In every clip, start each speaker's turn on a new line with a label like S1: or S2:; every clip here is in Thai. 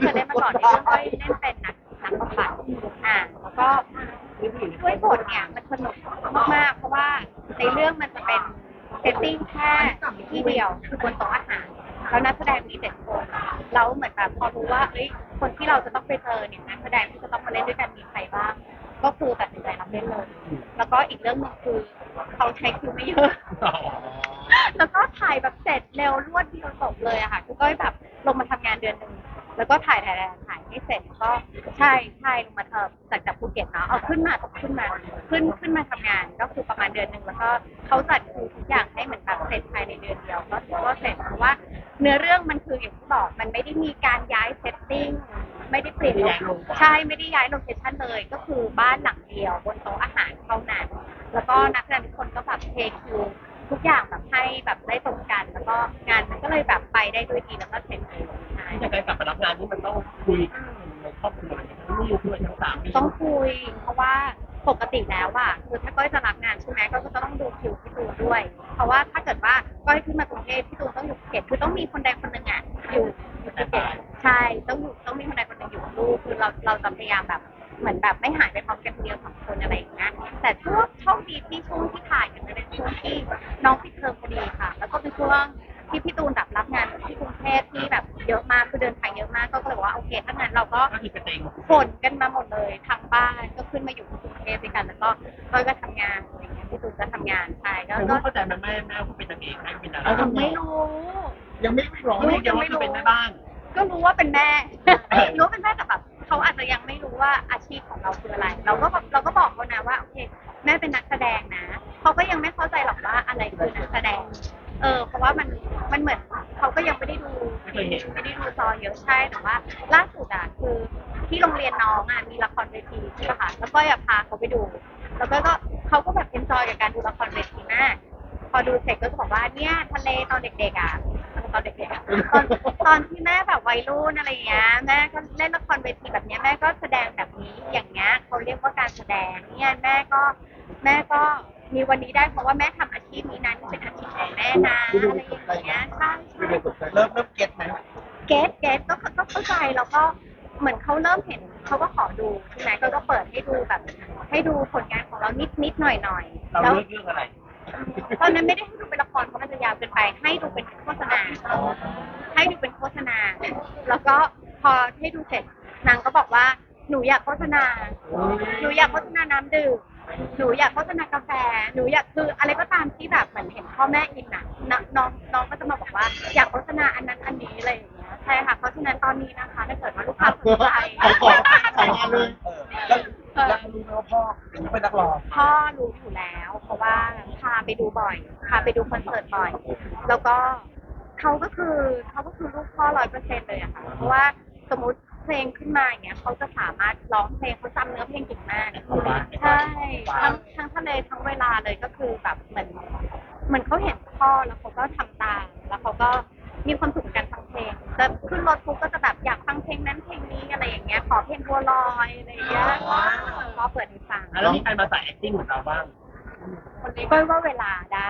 S1: เคยเล่นมาก่อนในเรื่องก้อยเล่นเป็นนักนักบำบัดอ่าแล้วก็ด้วยบทเนี่ยมันสนุกมากๆ เพราะว่าในเรื่องมันจะเป็นเซตติ้งแค่ที่เดียวคือบนโต๊ะอาหารแล้วนักแสดงมีเจ็ดคนแล้วเหมือนแบบพอรู้ว่าเอ้ยคนที่เราจะต้องไปเจอเนี่ยนักแสดงที่จะต้องมาเล่นด้วยกันมีใครบ้าง ก็คือตัดสินใจรับเล่นเลย แล้วก็อีกเรื่องหนึงคือเขาใช้คิวไม่เยอะ แล้วก็ถ่ายแบบเสร็จเร็วรวดเดียวจบเลยอะค่ะคือก้อยแบบลงมาทำงานเดือนหนึ่ง แล้วก็ถ่ายถ่ายถ่ายถ่ายให้เสร็จก็ใช่ใช่ลงมาเออจากจากภูเก็ตเนาะเอาขึ้นมาตกขึ้นมาขึ้นขึ้นมาทำงานก็คือประมาณเดือนหนึ่งแล้วก็เขาจัดคิวทุกอย่างให้เหมือนแบบเสร็จภายในเดือนเดียวก็ก็เสร็จเพราะว่าเนื้อเรื่องมันคืออย่างที่บอกมันไม่ได้มีการย้ายเซตติ้งไม่ได้เปลี่ยนใช่ไม่ได้ย้ายโลเคชั่นเลย ก็คือบ้านหลังเดียวบนโต๊ะอาหารเท่านั้นแล้วก็นักแสดงทุกคนก็แบบเทคิวทุกอย่างแบบให้แบบได้ตรงกัน แล้วก็งานมันก็เลยแบบไปได้ด้วยดีแล้วก็เสร็จเลย ใช่
S2: จากการกลับมารับงานนี่มันต้องคุยกันในครอบครัวเนี่ยทั้งลูกด้วยทั้งสามี
S1: ต้องคุย เพราะว่าปกติแล้วอะคือถ้าก้อยจะรับงานใช่ไหมก็จะต้องดูคิวพี่ตูนด้วย เพราะว่าถ้าเกิดว่าก้อยขึ้นมากรุงเทพพี่ตูนต้องอยู่ภูเก็ตคือต้องมีคนใดคนหนึ่งอะอยู่อยู่ภูเก็ตใช่ต้องอยู่ต้องมีคนใดคนหนึ่งอยู่กับลูกคือเราเราจะพยายามแบบเหมือนแบบไม่หายไปพร้อมกันคนเดียวสองคนอะไรอย่างเงี้ยแต่ช่วงโชคดีที่ช่วงที่ถ่ายกันเป็นช่วงที่น้องปิดเทอมพอดีค่ะ แล้วก็เป็นช่วง ที่พี่ตูนแบบรับงานที่กรุงเทพที่แบบเยอะมากคือเดินทางเยอะมากก็เลยว่าโอเคถ้างั้นเราก็
S2: ก็คือกระเตง
S1: ขนกันมาหมดเลยทั้งบ้านก็ขึ้นมาอยู่ที่กรุงเทพด้วยกัน แล้วก็ก้อยก็ทำงานอะไรเงี้ยพี่ตูนก็ทำงานใช่ก็
S2: ผม
S1: ก็
S2: เข้าใจมันแม่แม่เขาเป็นนางเอกแม่เป็นดารา
S1: ผมไม่รู้
S3: ยังไม่ร้อง
S2: เขาเรียกยังว่าคือเป็นแม่บ้าน
S1: ก็รู้ว่าเป็นแม่
S2: เออ
S1: รู้ว่าเป็นแม่แต่แบบเขาอาจจะยังไม่รู้ว่าอาชีพของเราคืออะไร เราก็แบบเราก็บอกเขานะว่าโอเค แม่เป็นนักแสดงนะเขาก็ยังไม่เข้าใจหรอกว่าอะไรคือ ได้ดูไม่ได้ดูจอเยอะใช่แต่ว่า ล่าสุดอะคือที่โรงเรียนน้องอะมีละครเวทีใช่ปะคะแล้วก็อยากพาเขาไปดู แล้วก็ก็เขาก็แบบเอนจอยกับการดูละครเวทีมากพอดูเสร็จก็จะบอกว่าเนี่ยทะเลตอนเด็กๆอะตอนเด็กๆอะตอนตอนที่แม่แบบวัยรุ่นอะไรอย่างเงี้ยแม่ก็เล่นละครเวทีแบบเนี้ยแม่ก็แสดงแบบนี้อย่างเงี้ยเขาเรียกว่าการแสดงเนี่ยแม่ก็แม่ก็ มีวันนี้ได้เพราะว่าแม่ทำอาชีพนี้นั้นเป็นอาชีพของแม่นะอะไรอย่างเงี้ยใช่ใช่
S3: เริ่มเริ่มเก็ตไหม
S1: เกตเกตก็ก็เข้าใจแล้วก็เหมือนเขาเริ่มเห็นเขาก็ขอดูใช่ไหมก็ก็เปิดให้ดูแบบ ให้ดูผลงานของเรานิดนิดหน่อยหน่อยๆ
S2: เรา
S1: แล้ว
S2: เลือกเรื่องอะไร
S1: ตอนนั้นไม่ได้ให้ดูเป็นละครเพราะมันจะยาวเกินไป ให้ดูเป็นโฆษณา ให้ดูเป็นโฆษณา แล้วก็พอให้ดูเสร็จนางก็บอกว่าหนูอยากโฆษณาหนูอยากโฆษณาน้ำดื่ม หนูอยากโฆษณากาแฟ หนูอยากคืออะไรก็ตามที่แบบเหมือนเห็นพ่อแม่อินน่ะนน้องน้องก็จะมาบอกว่าอยากโฆษณาอันนั้นอันนี้อะไรอย่างเงี้ยใช่ค่ะเพราะฉะนั้นตอนนี้นะคะถ้าเกิดว่าลูกค้าสนใจ
S3: ขายของขายงานเลยแล้วแล้วรู้ไหมว่าพ่อเป็นเป็นนักร้อง
S1: พ่อรู้อยู่แล้ว เพราะว่าพาไปดูบ่อยพาไปดูคอนเสิร์ตบ่อย แล้วก็เขาก็คือเขาก็คือลูกพ่อร้อยเปอร์เซ็นต์เลยอะค่ะเพราะว่าสมมติเพลงขึ้นมาอย่างเงี้ยเขาจะสามารถร้องเพลงเขาจำเนื้อเพลงเก่งมากใช่ ทั้งทั้งทะเลทั้งเวลาเลยก็คือแบบเหมือนเหมือนเขาเห็นพ่อแล้วเขาก็ทำตามแล้วเขาก็มีความสุขกับการฟังเพลงจะขึ้นรถปุ๊บก็จะแบบอยากฟังเพลงนั้นเพลงนี้อะไรอย่างเงี้ยขอเพลงบัวลอยอะไรอย่างเงี้ยก็เปิดให้ฟัง
S2: แล้วมีใครมาใส่ acting เหมือนเราบ้าง
S1: คนนี้ก็ว่าเวลาได้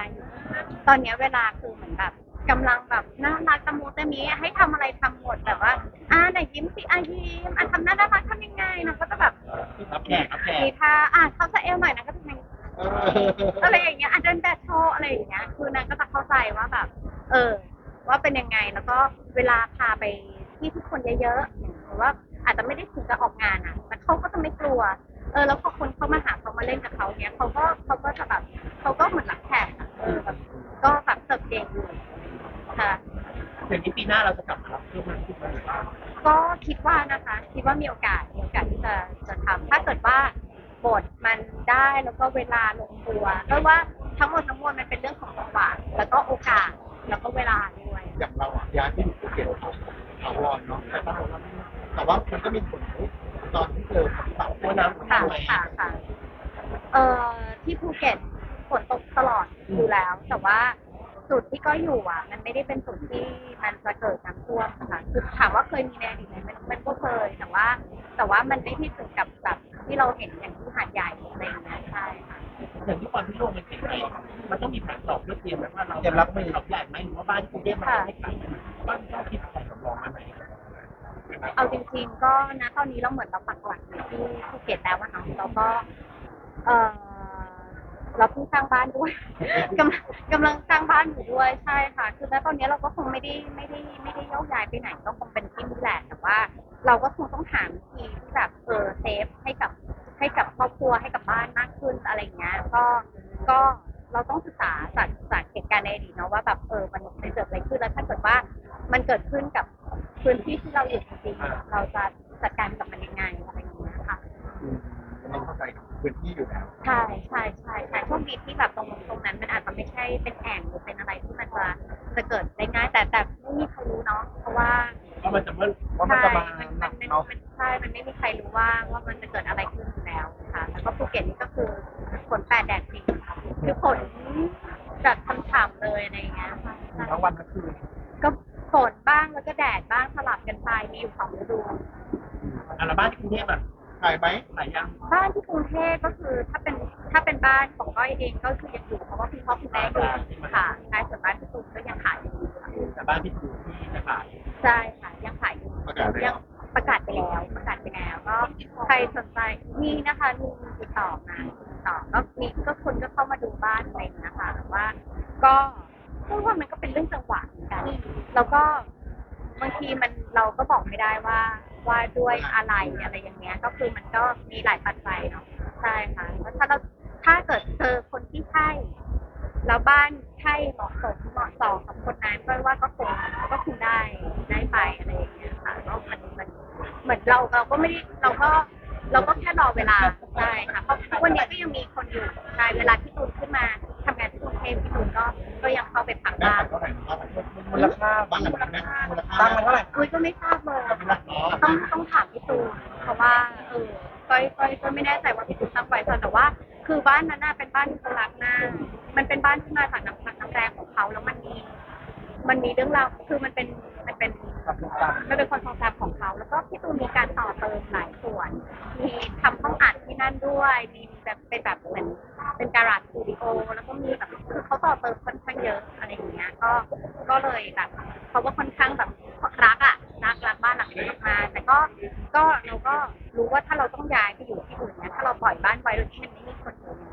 S1: ตอนเนี้ยเวลาคือเหมือนแบบ กำลังแบบน่ารักตะมูตะมีให้ทำอะไรทำหมดแบบว่าอ่าไหนยิ้มสิอะยิ้มอะทำหน้าน่ารักทำยังไงนะก็จะแบบ
S2: รับแขกรับแข
S1: มี
S2: ก
S1: ท่าอะเขาจะเอวหน่อยนะก็จะเป็นอะไรอย่างเงี้ยอะเดินแบบโชว์อะไรอย่างเงี้ย คือนางก็จะเข้าใจว่าแบบ เออ ว่าเป็นยังไง แล้วก็เวลาพาไปที่ที่คนเยอะๆหรือว่าอาจจะไม่ได้ถึงกับออกงานอะแต่เขาก็จะไม่กลัว เออ แล้วพอคนเข้ามาหาเขามาเล่นกับเขาเนี้ยเขาก็เขาก็จะแบบเขาก็เหมือนรับแขกอะเออแบบก็แบบเสิร์ฟเก่งอยู่ค่ะ
S2: เดี๋ยวนี้ ปีหน้าเราจะกลับมารับเพิ่มมากขึ้นไหม
S1: ก็คิดว่านะคะ คิดว่ามีโอกาสมีโอกาสที่จะจะทำถ้าเกิดว่าบทมันได้แล้วก็เวลาลงตัวก็ว่าทั้งหมดทั้งมวลมันเป็นเรื่องของจังหวะแล้วก็โอกาสแล้วก็เวลาด้วย
S3: อย่างเราอะย้ายที่อยู่ภูเก็ตถาวรเนาะแต่ว่าแต่ว่ามันก็มีผลตอนที่เจอกับเต่า
S2: ตัวน้ำ
S1: ค่ะ
S2: ทำไม
S1: ค่ะค่ะเอ่อที่ภูเก็ตฝนตกตลอดอยู่แล้ว แต่ว่า จุดที่ก็อยู่อะ มันไม่ได้เป็นจุดที่มันจะเกิดน้ำท่วมนะคะคือถามว่าเคยมีในอดีตไหมมันมันก็เคย แต่ว่า แต่ว่ามันไม่ที่ถึงกับแบบที่เราเห็นอย่างที่หาดใหญ่อะไรอย่างเงี้ยใช่ค่ะ
S2: อย่างที่ความที่โลกมันแข็งแรงมันต้องมีแผนสอบเพื่อเตรียมไว้ว่าเรา
S3: เตรียมรับมือ
S2: เราใหญ่ไหมหรือว่าบ้านกรุงเทพมันไม่ไกลบ้านเจ้าคิดอะไรสำรองมาไหม
S1: เอาจริงๆก็นะตอนนี้เราเหมือนเราปักหลักอยู่ที่ภูเก็ตแล้วอะเนาะแล้วก็ เออ เราเพิ่งสร้างบ้านด้วยกำกำลังสร้างบ้านอยู่ด้วยใช่ค่ะ คือณตอนนี้เราก็คงไม่ได้ไม่ได้ไม่ได้โยกย้ายไปไหนก็คงเป็นที่นี่แหละแต่ว่า เราก็คงต้องหาวิธีที่แบบเออเซฟให้กับให้กับครอบครัวให้กับบ้านมากขึ้นอะไรเงี้ยก็ก็เราต้องศึกษาจากจากเหตุการณ์ในอดีตเนาะว่าแบบเออมันมันเกิดอะไรขึ้นแล้วถ้าเกิดว่ามันเกิดขึ้นกับพื้นที่ที่เราอยู่จริงๆเราจะ มันอา
S3: จ
S1: จะไม่ใช่เป็นแอ่งหรือเป็นอะไรที่มันจะจะเกิดได้ง่าย แต่แต่ไม่มีใครรู้เนาะเพราะว่า
S2: ว่ามันจะเมื่อ
S3: ว่ามัน
S1: ใช่
S3: จะมา
S1: มัน
S3: หนั
S1: มัน
S3: ก
S1: มัน
S3: เนาะ
S1: มันใช่ มันไม่มีใครรู้ว่าว่ามันจะเกิดอะไรขึ้นอยู่แล้วค่ะ แล้วก็ภูเก็ตนี่ก็คือฝนแปดแดดสี่คือฝนแบบฉ่ำๆเลยอะไรอย่างเงี้ยค่ะใช่
S3: ทั้งวันทั้งคืน
S1: ก็ฝนบ้างแล้วก็แดดบ้างสลับกันไปมีอยู่สองฤดู
S2: อัลบ้านที่กรุงเทพแบ บ
S3: ถ่ายไหม
S2: หลายยัง
S1: บ้านที่กรุงเทพก็คือถ้าเป็นถ้าเป็นบ้านของก้อยเองก็คือยังอยู่เพราะว่าคุณพ่อคุณแม่อยู่ค่ะใช่ส่วนบ้านที่ตูนก็ยังขายอยู่ค่ะ
S2: แต่บ้านพี่ตูที่จะขาย
S1: ใช่ค่ะยังขายอยู่
S3: ประกาศแล้
S1: ยั
S3: ว
S1: งประกาศไปแล้วประกาศไปแล้วก็ใครสนใจมีนะคะมีติดต่อมาติดต่อก็มีก็คนก็เข้ามาดูบ้านอะไรอย่างเงี้ยค่ะแต่ว่า ก็เพราะว่ามันก็เป็นเรื่องจังหวะเหมือนกันแล้วก็บางทีมันเราก็บอกไม่ได้ว่า ว่าด้วยอะไรอะไรอย่างเงี้ย ก็คือมันก็มีหลายปัจจัยเนาะใช่ค่ะแล้วถ้าเราถ้าเกิดเจอคนที่ใช่แล้วบ้านใช่เหมาะสมเหมาะสมกับคนนั้นก็ว่าก็คงก็คงได้ได้ไปอะไรอย่างเงี้ยค่ะก็มันมันเหมือนเราเราก็ไม่ได้เราก็เราก็แค่รอเวลาใช่ค่ะเพราะวันนี้ก็ยังมีคนอยู่ใช่เวลาที่ตูนขึ้นมา ทำงานที่กรุงเทพพี่ตูนก็ก็ยังเข้าไปพักบ้าน
S3: ขายเท่าไหร่นะครับ
S4: มูลค่า
S3: บ้านหลังนั้นนะมูลค่า
S4: ตั้งมาเท่าไหร่
S1: อุ้ยก็ไม่ทราบเลยต้องต้องถามพี่ตูนเพราะว่าเออก้อยก้อยก็ไม่แน่ใจว่าพี่ตูนตั้งไว้แต่ว่า คือบ้านนั้นน่ะเป็นบ้านที่เขารักมากมันเป็นบ้านที่มาจากน้ำพักน้ำแรงของเขาแล้วมันมี มันมีเรื่องราวคือมันเป็น เป็น
S4: ความทรงจำ
S1: มันเป็นความทรงจำของเขา แล้วก็พี่ตูนมีการต่อเติมหลายส่วน มีทำห้องอัดที่นั่นด้วย มีแบบเป็นแบบเหมือนเป็นการาจสตูดิโอ แล้วก็มีแบบคือเขาต่อเติมค่อนข้างเยอะอะไรอย่างเงี้ย ก็ก็เลยแบบเขาก็ค่อนข้างแบบรักอะรักรักบ้านหลังนี้มากๆแต่ก็ก็เราก็รู้ว่าถ้าเราต้องย้ายไปอยู่ที่อื่นเนี่ยถ้าเราปล่อยบ้านไว้โดยที่มันไม่มีคนอยู่เนี่ย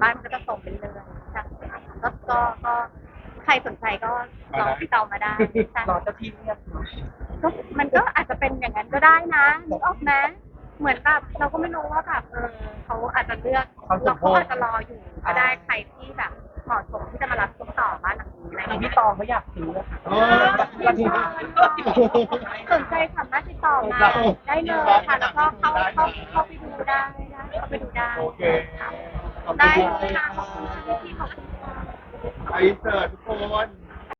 S1: บ้านมันก็จะส่งไปเรื่อยๆใช่ก็ก็ก็ใค รสนใจก็ลองติดต่อมาได้ใช่
S4: รอเจ้าที่เรียกเนาะ
S1: ก็มันก็อาจจะเป็นอย่างนั้นก็ได้นะนึกออกไหมเหมือนแบบเราก็ไม่รู้ว่าแบบเออเขาอาจจะเลือกเราเขาอาจจะรออยู่ก็ได้ใครที่แบบเหมาะสมที่จะมารับช่วงต่อบ้านหลังนี้อะไรอย่าง
S4: พี่
S1: เงี้ย
S4: ตองเขาอยากซื้ออะค่ะ
S3: เออ
S4: นาที
S1: สนใจสามารถติดต่อมาได้เลยค่ะ แล้วก็เข้าเข้าเข้าไปดูได้ได้เข้าไปดูได้
S3: โอเคขอบ
S1: ได้
S3: คุณ
S1: เลยค่ะขอบคุณค่ะพี่ขอบคุณ
S3: Ahí está, ¿cómo van?